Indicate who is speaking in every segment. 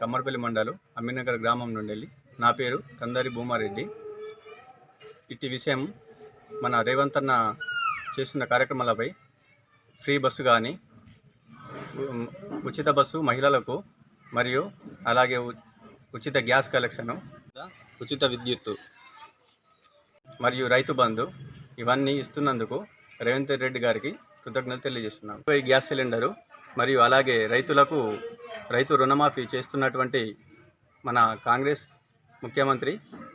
Speaker 1: కమ్మర్పల్లి మండలం అమ్మినగర్ గ్రామం నుండి వెళ్ళి నా పేరు కందారి భూమారెడ్డి. ఇట్టి విషయం మన రేవంత్ అన్న చేస్తున్న కార్యక్రమాలపై ఫ్రీ బస్సు కానీ ఉచిత బస్సు మహిళలకు మరియు అలాగే ఉ- ఉచిత గ్యాస్ కలెక్షను ఉచిత విద్యుత్తు మరియు రైతు బంధు ఇవన్నీ ఇస్తున్నందుకు రేవంత్ రెడ్డి గారికి కృతజ్ఞతలు తెలియజేస్తున్నాం. ఈ గ్యాస్ సిలిండరు మరియు అలాగే రైతులకు రైతు రుణమాఫీ చేస్తున్నటువంటి మన కాంగ్రెస్ ముఖ్యమంత్రి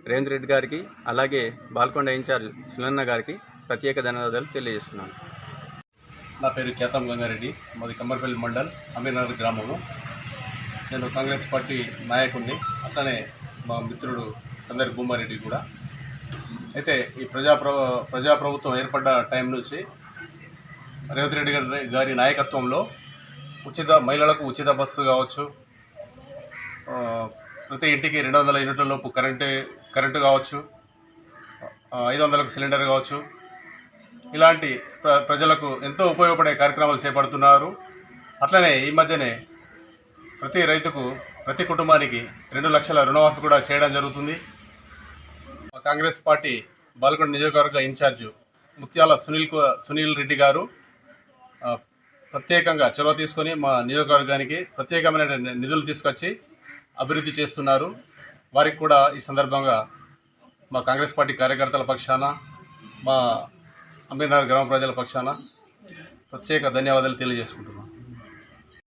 Speaker 1: రేవంత్ రెడ్డి గారికి అలాగే బాల్కొండ ఇన్ఛార్జ్ సునన్న గారికి ప్రత్యేక ధన్యవాదాలు తెలియజేస్తున్నాను.
Speaker 2: నా పేరు కేతం గంగారెడ్డి మాది కమ్మర్పల్లి మండల్ అమీర్నగర్ గ్రామము. నేను కాంగ్రెస్ పార్టీ నాయకుడిని అట్లనే మా మిత్రుడు కందరి భూమారెడ్డి కూడా. అయితే ఈ ప్రజాప్ర ప్రజాప్రభుత్వం ఏర్పడ్డ టైం నుంచి రేవంత్ రెడ్డి గారి గారి నాయకత్వంలో ఉచిత మహిళలకు ఉచిత బస్సు కావచ్చు. ప్రతి ఇంటికి రెండు వందల యూనిట్ల లోపు కరెంటు కరెంటు కావచ్చు. ఐదు వందలకు సిలిండర్ కావచ్చు. ఇలాంటి ప్ర ప్రజలకు ఎంతో ఉపయోగపడే కార్యక్రమాలు చేపడుతున్నారు. అట్లనే ఈ మధ్యనే ప్రతి రైతుకు ప్రతి కుటుంబానికి రెండు లక్షల రుణమాఫీ కూడా చేయడం జరుగుతుంది. కాంగ్రెస్ పార్టీ బాలకొండ నియోజకవర్గ ఇన్ఛార్జు ముత్యాల సునీల్ సునీల్ రెడ్డి గారు ప్రత్యేకంగా చొరవ తీసుకొని మా నియోజకవర్గానికి ప్రత్యేకమైన నిధులు తీసుకొచ్చి అభివృద్ధి చేస్తున్నారు. వారికి కూడా ఈ సందర్భంగా మా కాంగ్రెస్ పార్టీ కార్యకర్తల పక్షాన మా అంబేద్కర్ గ్రామ ప్రజల పక్షాన ప్రత్యేక ధన్యవాదాలు తెలియజేసుకుంటున్నాను